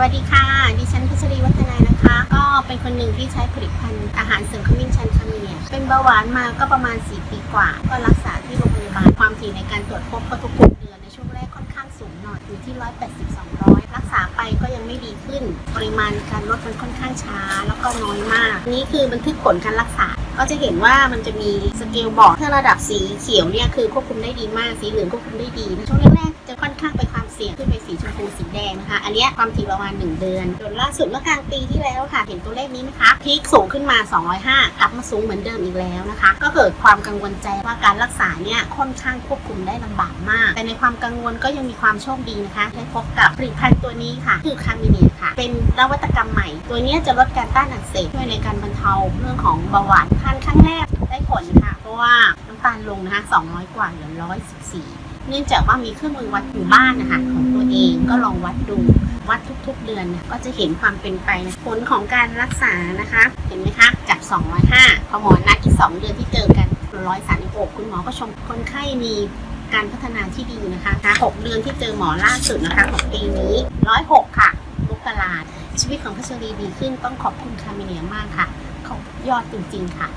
วัสดีค่ะ ดิฉันพัชรีวัฒนานะคะ ก็เป็นคนหนึ่งที่ใช้ผลิตภัณฑ์อาหารเสริมขมิ้นชันคาเมียเป็นเบาหวานมาก็ประมาณ 4 ปีกว่า ก็รักษาที่โรงพยาบาล ความถี่ในการตรวจพบก็ทุกๆเดือนในช่วงแรกค่อนข้างสูงหน่อยอยู่ที่ 180-200 รักษาไปก็ยังไม่ดีขึ้น ปริมาณการลดมันค่อนข้างช้า แล้วก็น้อยมาก นี่คือบันทึกผลการรักษาก็จะเห็นว่ามันจะมีสเกลบอกถ้าระดับสีเขียวเนี่ยคือควบคุมได้ดีมาก สีเหลืองควบคุมได้ดีในช่วงแรกๆจะค่อน สีแดงนะคะ อันนี้ความถี่ประมาณ 1 เดือน จนล่าสุดเมื่อกลางปีที่แล้วค่ะ เห็นตัวเลขนี้ไหมคะพีคสูงขึ้นมา 205กลับมาสูงเหมือนเดิมอีกแล้วนะคะ ก็เกิดความกังวลใจว่าการรักษาเนี่ยค่อนข้างควบคุมได้ลำบากมาก แต่ในความกังวลก็ยังมีความโชคดีนะคะได้พบกับผลิตภัณฑ์ตัวนี้ค่ะ คือคามิเนีค่ะ เป็นนวัตกรรมใหม่ ตัวเนี้ยจะลดการต้านอักเสบช่วยในการบรรเทาเรื่องของเบาหวานทานครั้งแรกได้ผลค่ะ เพราะว่าน้ำตาลลงนะคะ200 กว่าเหลือ114 เนื่องจากว่ามีเครื่องมือวัดอยู่บ้านนะคะของตัวเอง ก็ลองวัดดู วัดทุกๆเดือนเนี่ยก็จะเห็นความเป็นไปนะผลของการรักษานะคะ เห็นไหมคะ จาก 205พอหมอนัดอีก 2 เดือนที่เจอกัน 136 คุณหมอก็ชมคนไข้มีการพัฒนาที่ดีนะคะ6เดือนที่เจอหมอล่าสุดนะคะของปีนี้ 106 ค่ะมกราชีวิตของพัชรีดีขึ้นต้องขอบคุณคาเมเนียมากค่ะ เขายอดจริงๆค่ะ